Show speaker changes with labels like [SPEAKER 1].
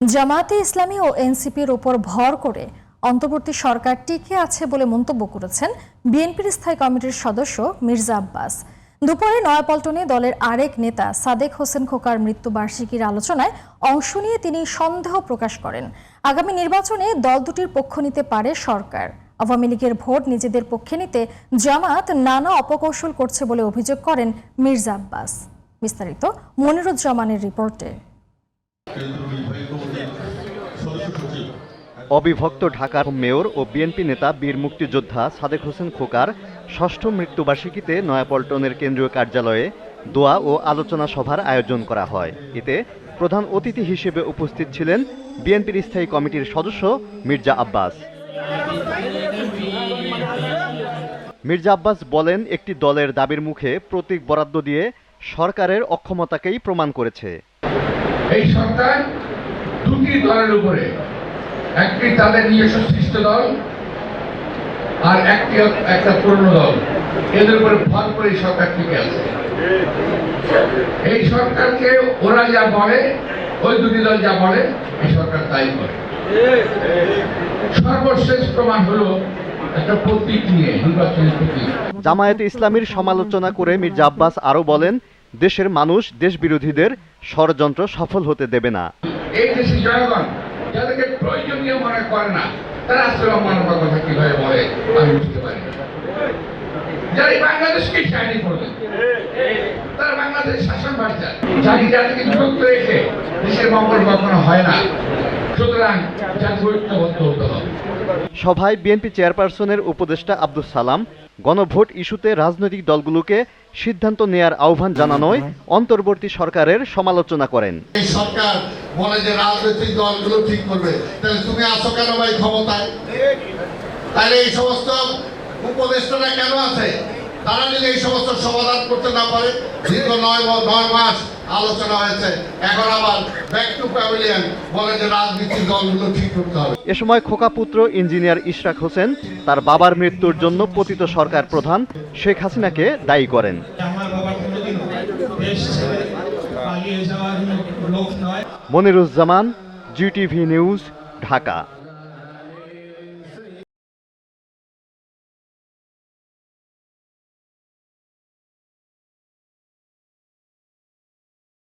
[SPEAKER 1] জামায়াতে ইসলামী ও এনসিপির ওপর ভর করে অন্তর্বর্তী সরকার টিকে আছে বলে মন্তব্য করেছেন বিএনপির স্থায়ী কমিটির সদস্য মির্জা আব্বাস। দুপুরে নয়াপল্টনে দলের আরেক নেতা সাদেক হোসেন খোকার মৃত্যুবার্ষিকীর আলোচনায় অংশ নিয়ে তিনি সন্দেহ প্রকাশ করেন। আগামী নির্বাচনে দল দুটির পক্ষ নিতে পারে সরকার। আওয়ামী লীগের ভোট নিজেদের পক্ষে নিতে জামাত নানা অপকৌশল করছে বলে অভিযোগ করেন মির্জা আব্বাস। বিস্তারিত মনিরুজ্জামানের রিপোর্টে।
[SPEAKER 2] অবিভক্ত ঢাকার মেয়র ও বিএনপি নেতা বীর মুক্তিযোদ্ধা সাদেক হোসেন খোকার ষষ্ঠ মৃত্যুবার্ষিকীতে নয়াপল্টনের কেন্দ্রীয় কার্যালয়ে দোয়া ও আলোচনা সভার আয়োজন করা হয়। এতে প্রধান অতিথি হিসেবে উপস্থিত ছিলেন বিএনপির স্থায়ী কমিটির সদস্য মির্জা আব্বাস। মির্জা আব্বাস বলেন, একটি দলের দাবির মুখে প্রতীক বরাদ্দ দিয়ে সরকারের অক্ষমতাকেই প্রমাণ করেছে।
[SPEAKER 3] এই সরকার দুটি দলের উপরে একটি তাদের নিজস্ব সৃষ্ট দল আর একটি একটা পুরনো দল। এদের উপরে ভর করে এই সরকার টিকে আছে। এই সরকারকে ওরা যা বলে ওই দুটি দল যা বলে এই সরকার তাই করে। সর্বশেষ প্রমাণ হলো
[SPEAKER 2] জামায়াতে ইসলামীর সমালোচনা করে মির্জা আব্বাস আরও বলেন দেশের মানুষ দেশবিরোধীদের ষড়যন্ত্র সফল হতে দেবে না।
[SPEAKER 3] এই দেশের জনগণ যাদেরকে প্রয়োজনীয় মনে করে না, তারা আসলে মানবার কথা কীভাবে বলে, আমি বুঝতে পারি যারা বাংলাদেশকে শায়নি করবে, তারা বাংলাদেশের শাসন ভাষা জাতি জাতিকে বিভক্ত রেখে দেশের মঙ্গল কখনো হয় না।
[SPEAKER 2] সভায় বিএনপি চেয়ারপারসনের উপদেষ্টা আব্দুল সালাম গণভোট ইস্যুতে রাজনৈতিক দলগুলোকে সিদ্ধান্ত নেয়ার আহ্বান জানানোয় অন্তর্বর্তী সরকারের সমালোচনা করেন।
[SPEAKER 4] এই সরকার বলে যে রাজনৈতিক দলগুলো ঠিক করবে। তাহলে তুমি আসো কেন ভাই ক্ষমতায়? তাহলে এই সমস্ত উপদেষ্টারা কেন আছে? তারা যদি এই সমস্ত সমাধান করতে না পারে দীর্ঘ নয় নয় মাস আলোচনা হয়েছে। এখন আবার ব্যাক টু প্যাভিলিয়ন বলে যে রাজনৈতিক দলগুলো ঠিক করতে হবে।
[SPEAKER 2] এ সময় খোকাপুত্র ইঞ্জিনিয়ার ইশরাক হোসেন তার বাবার মৃত্যুর জন্য পতিত সরকার প্রধান শেখ হাসিনাকে দায়ী করেন। Moniruzzaman GTV news Dhaka.